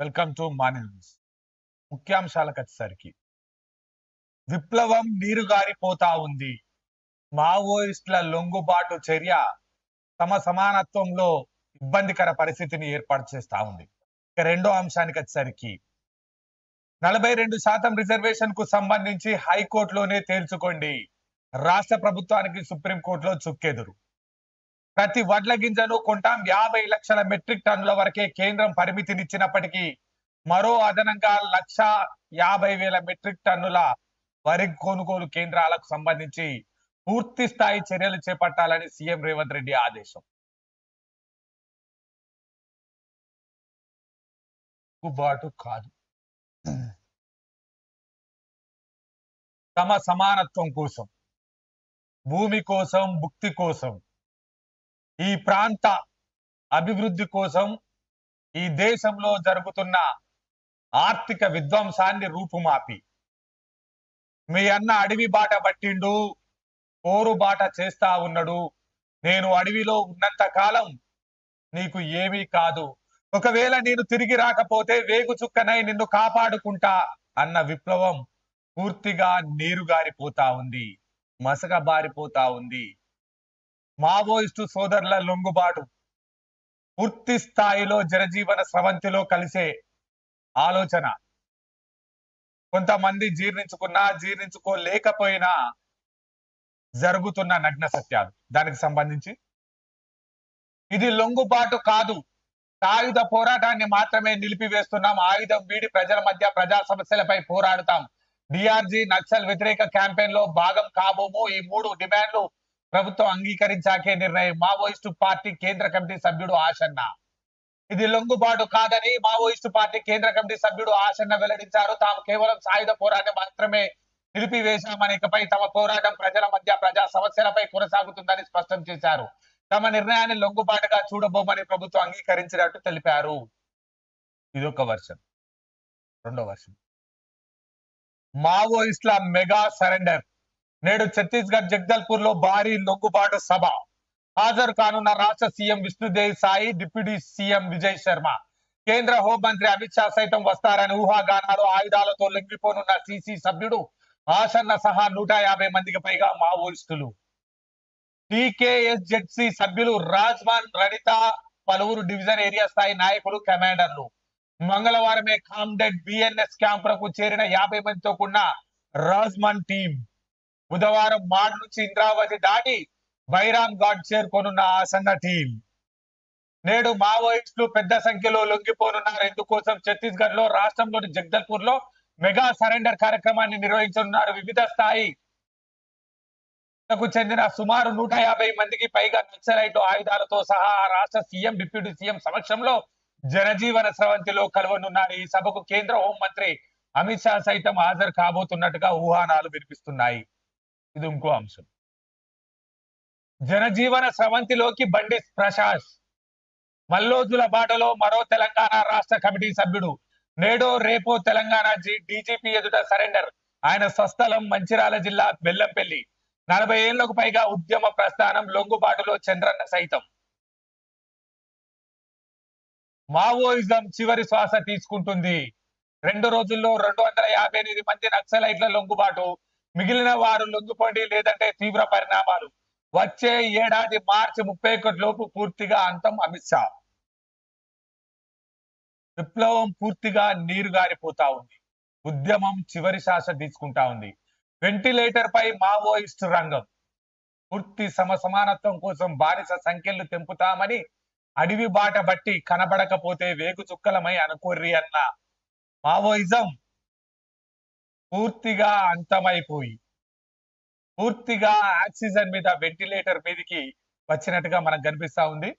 Welcome to morning news. ముఖ్యాంశాలకు వచ్చేసరికి విప్లవం నీరుగారిపోతా ఉంది. మావోయిస్టుల లొంగుబాటు చర్య తమ సమానత్వంలో ఇబ్బందికర పరిస్థితిని ఏర్పాటు చేస్తా ఉంది. ఇక రెండో అంశానికి వచ్చేసరికి. నలభై రెండు శాతం రిజర్వేషన్కు సంబంధించి హైకోర్టులోనే తేల్చుకోండి. రాష్ట్ర ప్రభుత్వానికి సుప్రీంకోర్టులో చుక్కెదురు. ప్రతి వడ్ల గింజను కొంటాం. యాభై లక్షల మెట్రిక్ టన్నుల వరకే కేంద్రం పరిమితినిచ్చినప్పటికీ మరో అదనంగా లక్ష యాభై వేల మెట్రిక్ టన్నుల వరి కొనుగోలు కేంద్రాలకు సంబంధించి పూర్తి స్థాయి చర్యలు చేపట్టాలని సీఎం రేవంత్ రెడ్డి ఆదేశం. బాటు కాదు. తమ సమానత్వం కోసం భూమి కోసం భుక్తి కోసం ఈ ప్రాంత అభివృద్ధి కోసం ఈ దేశంలో జరుగుతున్న ఆర్థిక విధ్వంసాన్ని రూపుమాపి. మీ అన్న అడవి బాట పట్టిండు పోరు బాట చేస్తా ఉన్నాడు. నేను అడవిలో ఉన్నంత కాలం నీకు ఏమీ కాదు. ఒకవేళ నేను తిరిగి రాకపోతే వేగు చుక్కనై నిన్ను కాపాడుకుంటా అన్న విప్లవం పూర్తిగా నీరుగారిపోతా ఉంది మసక బారిపోతా ఉంది. మావోయిస్టు సోదరుల లొంగుబాటు పూర్తి స్థాయిలో జనజీవన స్రవంతిలో కలిసే ఆలోచన. కొంతమంది జీర్ణించుకున్నా జీర్ణించుకోలేకపోయినా జరుగుతున్న నగ్న సత్యాలు. దానికి సంబంధించి ఇది లొంగుబాటు కాదు. సాయుధ పోరాటాన్ని మాత్రమే నిలిపివేస్తున్నాం. ఆయుధం వీడి ప్రజల మధ్య ప్రజా సమస్యలపై పోరాడుతాం. డిఆర్జీ నక్సల్ వ్యతిరేక క్యాంపెయిన్లో భాగం కాబోము. ఈ మూడు డిమాండ్లు ప్రభుత్వం అంగీకరించాకే నిర్ణయం. మావోయిస్టు పార్టీ కేంద్ర కమిటీ సభ్యుడు ఆశన్న. ఇది లొంగుబాటు కాదని మావోయిస్టు పార్టీ కేంద్ర కమిటీ సభ్యుడు ఆశన్న వెల్లడించారు. తాము కేవలం సాయుధ పోరాటం మాత్రమే నిలిపివేశామని ఇకపై తమ పోరాటం ప్రజల మధ్య ప్రజా సమస్యలపై కొనసాగుతుందని స్పష్టం చేశారు. తమ నిర్ణయాన్ని లొంగుబాటుగా చూడబోమని ప్రభుత్వం అంగీకరించినట్టు తెలిపారు. ఇదొక వర్షన్. రెండో వర్షన్. మావోయిస్టుల మెగా సరెండర్. నేడు ఛత్తీస్గఢ్ జగదల్పూర్లో భారీ లొంగుబాటు సభ. హాజరు కానున్న రాష్ట్ర CM Vishnudevi Sai deputy CM Vijay Sharma. కేంద్ర హోంమంత్రి అమిత్ షా సైతం వస్తారని ఊహాగానాలు ఆయుధాలతో లొంగిపోనున్న సిసి సభ్యుడు ఆసన్న సహా నూట యాభై మందికి పైగా మావోయిస్టులు. టీకేఎస్జెడ్సి సభ్యులు రాజ్మాన్ రణిత పలువురు డివిజన్ ఏరియా స్థాయి నాయకులు కమాండర్లు. మంగళవారమే కామ్డెడ్ బిఎన్ఎస్ క్యాంపులకు చేరిన యాభై మందితో కూడిన రాజ్మాన్ టీం. బుధవారం మాడ్ నుంచి ఇంద్రావతి దాటి బైరామ్ ఘాట్ చేరుకోనున్న ఆసన్న టీం నేడు మావోయిస్టులు పెద్ద సంఖ్యలో లొంగిపోనున్నారు. ఇందుకోసం ఛత్తీస్గఢ్లో రాష్ట్రంలోని జగదల్పూర్లో మెగా సరెండర్ కార్యక్రమాన్ని నిర్వహించనున్నారు వివిధ స్థాయి కు చెందిన సుమారు నూట యాభై మందికి పైగా నక్సలైట్ ఆయుధాలతో సహా ఆ రాష్ట్ర సీఎం డిప్యూటీ సీఎం సమక్షంలో జనజీవన స్రవంతిలో కలవనున్నారు. ఈ సభకు కేంద్ర హోంమంత్రి అమిత్ షా సైతం హాజరు కాబోతున్నట్టుగా ఊహానాలు వినిపిస్తున్నాయి. ఇది ఇంకో అంశం. జనజీవన స్రవంతిలోకి బండి ప్రశాష్ మల్లోజుల బాటలో మరో తెలంగాణ రాష్ట్ర కమిటీ సభ్యుడు. నేడో రేపో తెలంగాణ డీజీపీ ఎదుట సరెండర్. ఆయన స్వస్థలం మంచిరాల జిల్లా బెల్లంపల్లి. నలభై ఏళ్ళకు పైగా ఉద్యమ ప్రస్థానం లొంగుబాటులో చంద్రన్న సైతం. మావోయిజం చివరి శ్వాస తీసుకుంటుంది. రెండు రోజుల్లో రెండు వందల యాభై ఎనిమిది మంది నక్సలైట్ల లొంగుబాటు. మిగిలిన వారు లొంగిపోండి లేదంటే తీవ్ర పరిణామాలు. వచ్చే ఏడాది మార్చి ముప్పై ఒకటి లోపు పూర్తిగా అంతం అమిత్ షా. విప్లవం పూర్తిగా నీరు గారిపోతా ఉంది. ఉద్యమం చివరి శ్వాస తీసుకుంటా ఉంది. వెంటిలేటర్ పై మావోయిస్ట్ రంగం. పూర్తి సమసమానత్వం కోసం బానిస సంఖ్యలు తెంపుతామని అడవి బాట బట్టి కనబడకపోతే వేగు చుక్కలమై అనుకోర్రి అన్న మావోయిజం. పూర్తిగా అంతమైపోయి పూర్తిగా ఆక్సిజన్ మీద వెంటిలేటర్ మీదకి వచ్చినట్టుగా మనకు కనిపిస్తా ఉంది.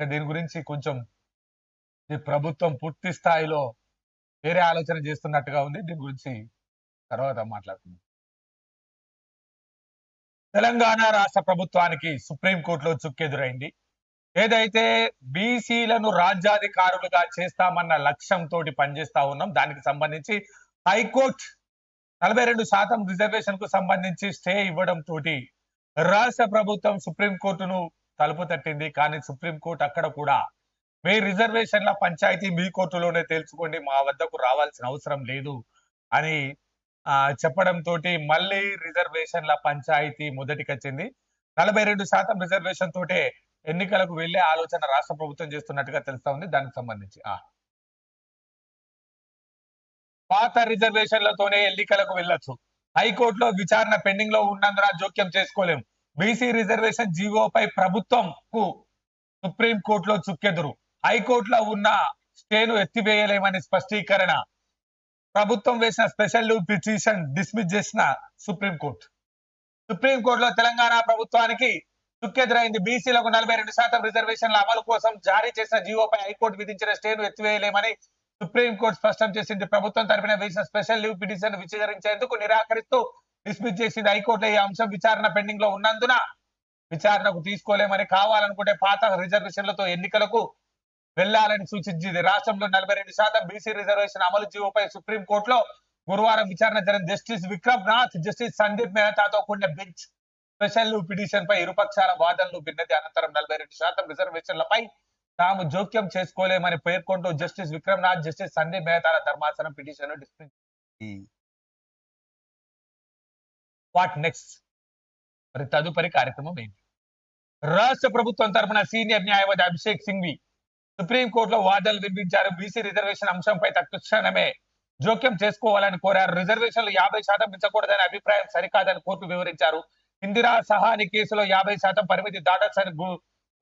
దీని గురించి కొంచెం ఈ ప్రభుత్వం పూర్తి స్థాయిలో వేరే ఆలోచన చేస్తున్నట్టుగా ఉంది. దీని గురించి తర్వాత మాట్లాడుకుందాం. తెలంగాణ రాష్ట్ర ప్రభుత్వానికి సుప్రీంకోర్టులో చుక్కెదురైంది. ఏదైతే బీసీలను రాజ్యాధికారులుగా చేస్తామన్న లక్ష్యంతో పనిచేస్తా ఉన్నాం దానికి సంబంధించి హైకోర్టు నలభై రెండు శాతం రిజర్వేషన్కు సంబంధించి స్టే ఇవ్వడం తోటి రాష్ట్ర ప్రభుత్వం సుప్రీంకోర్టును తలుపు తట్టింది. కానీ సుప్రీంకోర్టు అక్కడ కూడా మీ రిజర్వేషన్ల పంచాయతీ మీ కోర్టులోనే తేల్చుకోండి మా వద్దకు రావాల్సిన అవసరం లేదు అని చెప్పడం తోటి మళ్ళీ రిజర్వేషన్ల పంచాయతీ మొదటికొచ్చింది నలభై రెండు శాతం రిజర్వేషన్ తోటే ఎన్నికలకు వెళ్ళే ఆలోచన రాష్ట్ర ప్రభుత్వం చేస్తున్నట్టుగా తెలుస్తా ఉంది. దానికి సంబంధించి ఆ. పాత రిజర్వేషన్లతోనే ఎన్నికలకు వెళ్ళొచ్చు. హైకోర్టులో విచారణ పెండింగ్లో ఉన్నందున జోక్యం చేసుకోలేం బీసీ రిజర్వేషన్ జీవోపై ప్రభుత్వంకు సుప్రీం కోర్టులో చుక్కెదురు. హైకోర్టులో ఉన్న స్టేను ఎత్తివేయలేమని స్పష్టీకరణ. ప్రభుత్వం వేసిన స్పెషల్ పిటిషన్ డిస్మిస్ చేసిన సుప్రీం కోర్టు. సుప్రీం తెలంగాణ ప్రభుత్వానికి చుక్కెదురైంది. బీసీలకు నలభై రెండు శాతం రిజర్వేషన్ల అమలు కోసం జారీ చేసిన జీవోపై హైకోర్టు విధించిన స్టేను ఎత్తివేయలేమని సుప్రీం కోర్టు స్పష్టం చేసింది. ప్రభుత్వం తరపున వేసిన స్పెషల్ లీవ్ పిటిషన్ విచారించేందుకు నిరాకరిస్తూ డిస్మిస్ చేసింది హైకోర్టు. ఈ అంశం విచారణ పెండింగ్లో ఉన్నందున విచారణకు తీసుకోలేమని కావాలనుకుంటే పాత రిజర్వేషన్లతో ఎన్నికలకు వెళ్ళాలని సూచించింది. రాష్ట్రంలో నలభై రెండు శాతం బీసీ రిజర్వేషన్ అమలు జీవోపై సుప్రీంకోర్టులో గురువారం విచారణ జరిగిన జస్టిస్ విక్రమ్ నాథ్ జస్టిస్ సందీప్ మెహతాతో కూడిన బెంచ్ స్పెషల్ పిటిషన్ పై ఇరుపక్షాల వాదనలు విన్నది. అనంతరం నలభై రెండు శాతం రిజర్వేషన్లపై తాము జోక్యం చేసుకోలేమని పేర్కొంటూ జస్టిస్ విక్రమ్నాథ్ జస్టిస్ సందీప్ మెహతాల ధర్మాసనం పిటిషన్ డిస్మిస్ వాట్ నెక్స్ట్? మరి తదుపరి కార్యక్రమం ఏంటి? రాష్ట్ర ప్రభుత్వం తరపున సీనియర్ న్యాయవాది అభిషేక్ సింఘ్వి సుప్రీంకోర్టులో వాదనలు వినిపించారు. బీసీ రిజర్వేషన్ అంశంపై తక్షణమే జోక్యం చేసుకోవాలని కోరారు. రిజర్వేషన్లు యాభై శాతం పెంచకూడదనే అభిప్రాయం సరికాదని కోర్టు వివరించారు. ఇందిరా సహాని కేసులో యాభై శాతం పరిమితి దాటొచ్చని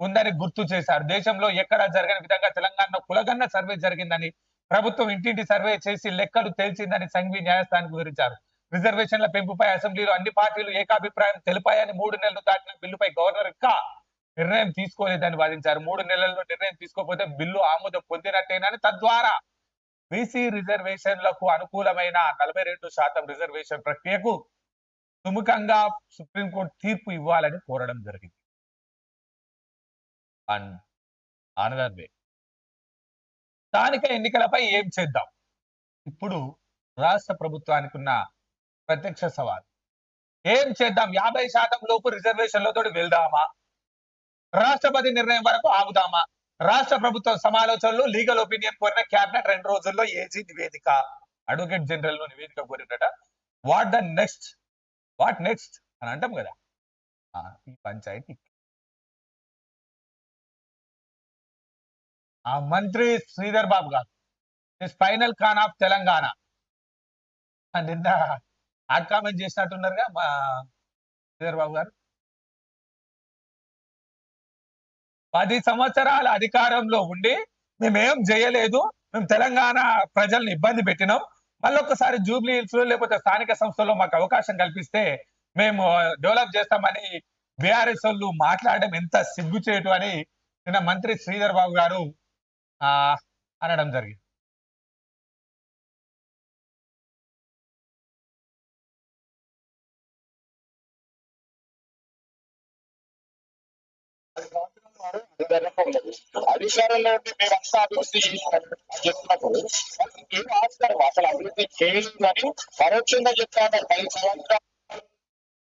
ఉందని గుర్తు చేశారు. దేశంలో ఎక్కడా జరగని విధంగా తెలంగాణలో కులగన్న సర్వే జరిగిందని ప్రభుత్వం ఇంటింటి సర్వే చేసి లెక్కలు తేల్చిందని సంఘవి న్యాయస్థానానికి వివరించారు. రిజర్వేషన్ల పెంపుపై అసెంబ్లీలో అన్ని పార్టీలు ఏకాభిప్రాయం తెలిపాయని మూడు నెలలు దాటిన బిల్లుపై గవర్నర్ ఇంకా నిర్ణయం తీసుకోలేదని వాదించారు. మూడు నెలల్లో నిర్ణయం తీసుకోకపోతే బిల్లు ఆమోదం పొందినట్టేనని తద్వారా బీసీ రిజర్వేషన్లకు అనుకూలమైన నలభై రెండు శాతం రిజర్వేషన్ ప్రక్రియకు సుముఖంగా సుప్రీంకోర్టు తీర్పు ఇవ్వాలని కోరడం జరిగింది. అండ్ అనదర్ వే స్థానిక ఎన్నికలపై ఏం చేద్దాం? ఇప్పుడు రాష్ట్ర ప్రభుత్వానికి ఉన్న ప్రత్యక్ష సవాల్. ఏం చేద్దాం? యాభై శాతం లోపు రిజర్వేషన్లతో వెళ్దామా? రాష్ట్రపతి నిర్ణయం వరకు ఆగుదామా? రాష్ట్ర ప్రభుత్వం సమాలోచనలు లీగల్ ఒపీనియన్ కోరిన క్యాబినెట్ రెండు రోజుల్లో ఏజీ నివేదిక అడ్వకేట్ జనరల్లో నివేదిక కోరినట. What the next? What next? అని అంటాం కదా. ఈ పంచాయతీ ఆ మంత్రి శ్రీధర్ బాబు గారు. Final Khan of Telangana. నిన్న హాట్ కామెంట్ చేసినట్టున్నారుగా మా శ్రీధర్ బాబు గారు. పది సంవత్సరాల అధికారంలో ఉండి మేమేం చేయలేదు మేము తెలంగాణ ప్రజల్ని ఇబ్బంది పెట్టినాం. మళ్ళీ ఒక్కసారి జూబ్లీ హిల్స్లో లేకపోతే స్థానిక సంస్థల్లో మాకు అవకాశం కల్పిస్తే మేము డెవలప్ చేస్తామని బీఆర్ఎస్ వాళ్ళు మాట్లాడడం ఎంత సిగ్గుచేటు అని నిన్న మంత్రి శ్రీధర్ బాబు గారు అనడం జరిగింది. అధికారంలో ఉంటే మీరు అంతా అభివృద్ధి చేసినట్టు చెప్తున్నప్పుడు ఏం ఆస్కారం అసలు అభివృద్ధి చేయలేదని పరోక్షంగా చెప్తాను పది సంవత్సరాలు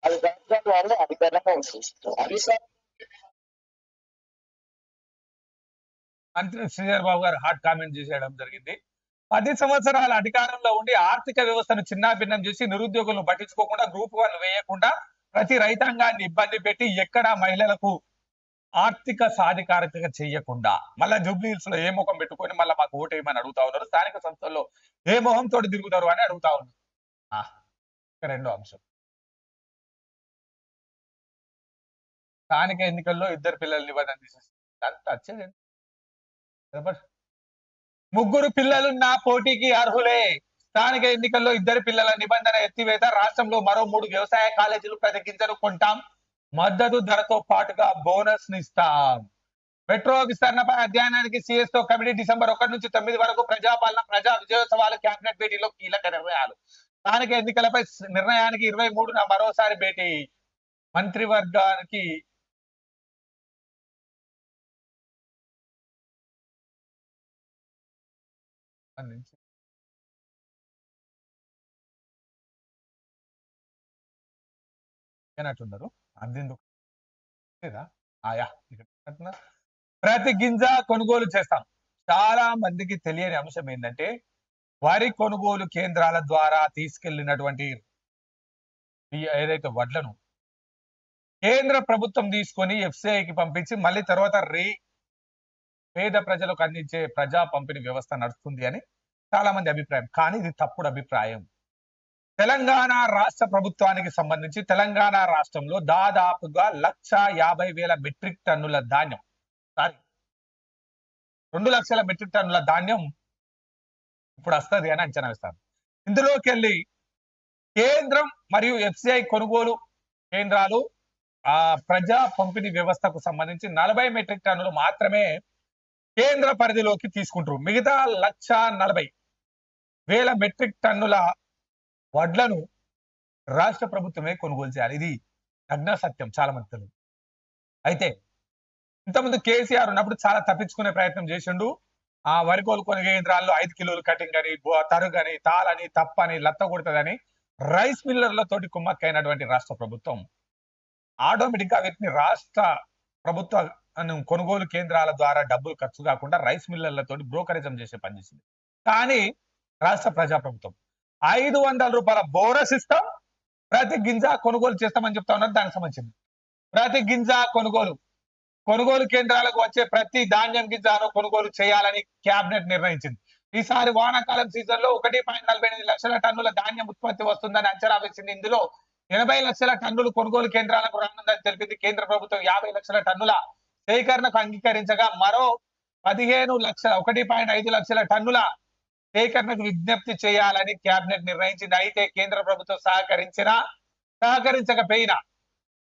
అది సంవత్సరాల వాళ్ళు అధికారంగా ఉంటుంది అధికారం మంత్రి శ్రీధర్ బాబు గారు హాట్ కామెంట్ చేసేయడం జరిగింది. పది సంవత్సరాల అధికారంలో ఉండి ఆర్థిక వ్యవస్థను చిన్నాభిన్నం చేసి నిరుద్యోగులను పట్టించుకోకుండా గ్రూప్ వన్ వేయకుండా ప్రతి రైతాంగాన్ని ఇబ్బంది పెట్టి ఎక్కడా మహిళలకు ఆర్థిక సాధికారిక చేయకుండా మళ్ళా జూబ్లీ హిల్స్లో ఏ ముఖం పెట్టుకొని మళ్ళీ మాకు ఓటు వేయమని అడుగుతా ఉన్నారు. స్థానిక సంస్థల్లో ఏ మొహంతో తోటి తిరుగుతారు అని అడుగుతా ఉన్నారు. రెండో అంశం. స్థానిక ఎన్నికల్లో ఇద్దరు పిల్లలు నిబంధన తీసేసి అంతా వచ్చేది ముగ్గురు పిల్లలు నా పోటీకి అర్హులే. స్థానిక ఎన్నికల్లో ఇద్దరు పిల్లల నిబంధన ఎత్తివేత రాష్ట్రంలో మరో మూడు వ్యవసాయ కాలేజీలు ప్రతి కొంటాం. మద్దతు ధరతో పాటుగా బోనస్ నిస్తాం. మెట్రో విస్తరణపై అధ్యయనానికి సిఎస్తో కమిటీ డిసెంబర్ ఒకటి నుంచి తొమ్మిది వరకు ప్రజాపాలన ప్రజా విజయోత్సవాలు కేబినెట్ భేటీలో కీలక నిర్ణయాలు. స్థానిక ఎన్నికలపై నిర్ణయానికి ఇరవై మూడున మరోసారి భేటీ. మంత్రివర్గానికి సంబంధించి ఏనట్టున్నారు అందిందుకు లేదా? ఆయా ఇక్కడ ప్రతి గింజ కొనుగోలు చేస్తాం చాలా మందికి తెలియని అంశం ఏంటంటే వరి కొనుగోలు కేంద్రాల ద్వారా తీసుకెళ్ళినటువంటి ఏదైతే వడ్లను కేంద్ర ప్రభుత్వం తీసుకొని ఎఫ్సిఐకి పంపించి మళ్ళీ తర్వాత రీ పేద ప్రజలకు అందించే ప్రజా పంపిణీ వ్యవస్థ నడుస్తుంది అని చాలా మంది అభిప్రాయం. కానీ ఇది తప్పుడు అభిప్రాయం. తెలంగాణ రాష్ట్ర ప్రభుత్వానికి సంబంధించి తెలంగాణ రాష్ట్రంలో దాదాపుగా లక్ష యాభై వేల మెట్రిక్ టన్నుల ధాన్యం. సారీ రెండు లక్షల మెట్రిక్ టన్నుల ధాన్యం ఇప్పుడు వస్తుంది అని అంచనా వేస్తారు. ఇందులోకి వెళ్ళి కేంద్రం మరియు ఎఫ్సిఐ కొనుగోలు కేంద్రాలు ఆ ప్రజా పంపిణీ వ్యవస్థకు సంబంధించి నలభై మెట్రిక్ టన్నులు మాత్రమే కేంద్ర పరిధిలోకి తీసుకుంటారు మిగతా లక్ష నలభై వేల మెట్రిక్ టన్నుల వడ్లను రాష్ట్ర ప్రభుత్వమే కొనుగోలు చేయాలి. ఇది నగ్న సత్యం. చాలా మంది తెలుగు అయితే ఇంతకుముందు కేసీఆర్ ఉన్నప్పుడు చాలా తప్పించుకునే ప్రయత్నం చేసిండు. ఆ వరి కొనుగోలు కేంద్రాల్లో ఐదు కిలోలు కటింగ్ అని తరుగని తాళని తప్పని లత్త కొడుతుందని రైస్ మిల్లర్ల తోటి కుమ్మక్కైనటువంటి రాష్ట్ర ప్రభుత్వం ఆటోమేటిక్గా వీటిని రాష్ట్ర ప్రభుత్వ కొనుగోలు కేంద్రాల ద్వారా డబ్బులు ఖర్చు కాకుండా రైస్ మిల్లర్లతో బ్రోకరేజం చేసే పని చేసింది. కానీ రాష్ట్ర ప్రజా ప్రభుత్వం ఐదు వందల రూపాయల బోనస్ ఇస్తాం ప్రతి గింజ కొనుగోలు చేస్తామని చెప్తా ఉన్నారు దానికి సంబంధించింది. ప్రతి గింజ కొనుగోలు కొనుగోలు కేంద్రాలకు వచ్చే ప్రతి ధాన్యం గింజను కొనుగోలు చేయాలని కేబినెట్ నిర్ణయించింది. ఈసారి వానాకాలం సీజన్లో ఒకటి పాయింట్ నలభై ఎనిమిది లక్షల టన్నుల ధాన్యం ఉత్పత్తి వస్తుందని అంచనా వేసింది. ఇందులో ఎనభై లక్షల టన్నులు కొనుగోలు కేంద్రాలకు రానుందని తెలిపింది. కేంద్ర ప్రభుత్వం యాభై లక్షల టన్నుల సేకరణకు అంగీకరించగా మరో పదిహేను లక్షల ఒకటి పాయింట్ ఐదు లక్షల టన్నుల సేకరణకు విజ్ఞప్తి చేయాలని కేబినెట్ నిర్ణయించింది. అయితే కేంద్ర ప్రభుత్వం సహకరించినా సహకరించకపోయినా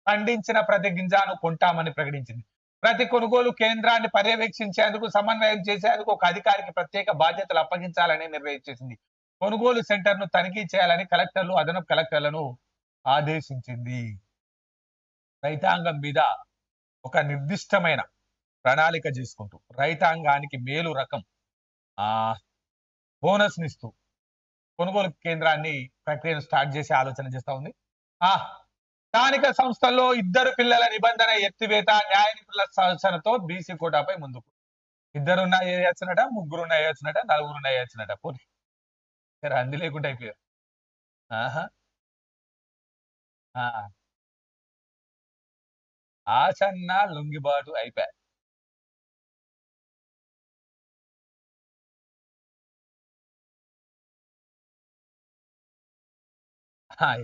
పండించిన ప్రతి గింజను కొంటామని ప్రకటించింది. ప్రతి కొనుగోలు కేంద్రాన్ని పర్యవేక్షించేందుకు సమన్వయం చేసేందుకు ఒక అధికారికి ప్రత్యేక బాధ్యతలు అప్పగించాలని నిర్ణయించేసింది. కొనుగోలు సెంటర్ను తనిఖీ చేయాలని కలెక్టర్లు అదనపు కలెక్టర్లను ఆదేశించింది. రైతాంగం మీద ఒక నిర్దిష్టమైన ప్రణాళిక చేసుకుంటూ రైతాంగానికి మేలు రకం ఆ బోనస్ నిస్తూ కొనుగోలు కేంద్రాన్ని ప్రక్రియను స్టార్ట్ చేసే ఆలోచన చేస్తూ ఉంది. ఆ స్థానిక సంస్థల్లో ఇద్దరు పిల్లల నిబంధన ఎత్తివేత న్యాయ నిపుణుల సూచనతో బీసీ కోటాపై ముందుకు. ఇద్దరున్నా వేయచ్చునట ముగ్గురున్నా వేయచ్చునట నలుగురున్నా వేయచ్చునట పోనీ. సరే అంది లేకుండా అయిపోయారు. ఆహా. ఆచన్న లొంగిబాటు అయిపోయా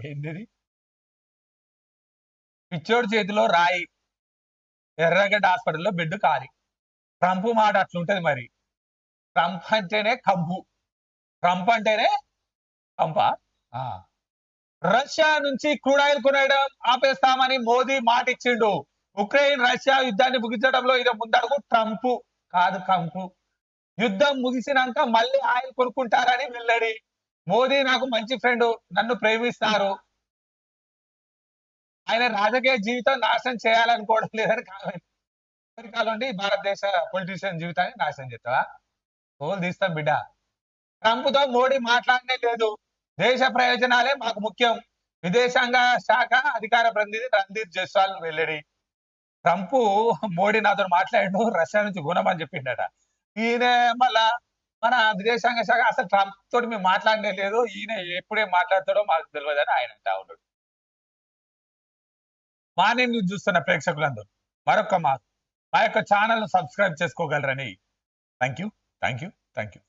ఏంటిది? పిచ్చోడి చేతిలో రాయి. ఎర్రగడ్డ హాస్పిటల్లో బెడ్ కారి ట్రంప్ మాట అట్లుంటది మరి. ట్రంప్ అంటేనే కంపు. ట్రంప్ అంటేనే కంప. రష్యా నుంచి క్రూడ్ ఆయిల్ కొనడం ఆపేస్తామని మోదీ మాట ఇచ్చిండు ఉక్రెయిన్ రష్యా యుద్ధాన్ని ముగించడంలో ఇది ముందడుగు ట్రంప్ కాదు కంపు యుద్ధం ముగిసినాక మళ్ళీ ఆయిల్ కొనుక్కుంటారని వెల్లడి. మోదీ నాకు మంచి ఫ్రెండ్ నన్ను ప్రేమిస్తారు. ఆయన రాజకీయ జీవితం నాశనం చేయాలనుకోవడం లేదని కామెంట్. అమెరికాలో ఉండి భారతదేశ పొలిటీషియన్ జీవితాన్ని నాశనం చేస్తావా? తోలు తీస్తాం బిడ్డ. ట్రంప్తో మోడీ మాట్లాడనే లేదు. దేశ ప్రయోజనాలే మాకు ముఖ్యం. విదేశాంగ శాఖ అధికార ప్రతినిధి రణ్దీప్ జైస్వాల్ వెల్లడి ట్రంప్ మోడీ నాతో మాట్లాడు రష్యా నుంచి గుణమని చెప్పిండట. ఈయన మళ్ళా మన విదేశాంగ శాఖ అసలు ట్రంప్ తోటి మేము మాట్లాడనే లేదు. ఈయన ఎప్పుడే మాట్లాడతాడో మాకు తెలియదు అని ఆయన అంటా ఉన్నాడు. మా నేను చూస్తున్న ప్రేక్షకులందరూ మరొక మా మా యొక్క channel subscribe చేసుకోగలరని. Thank you thank you thank you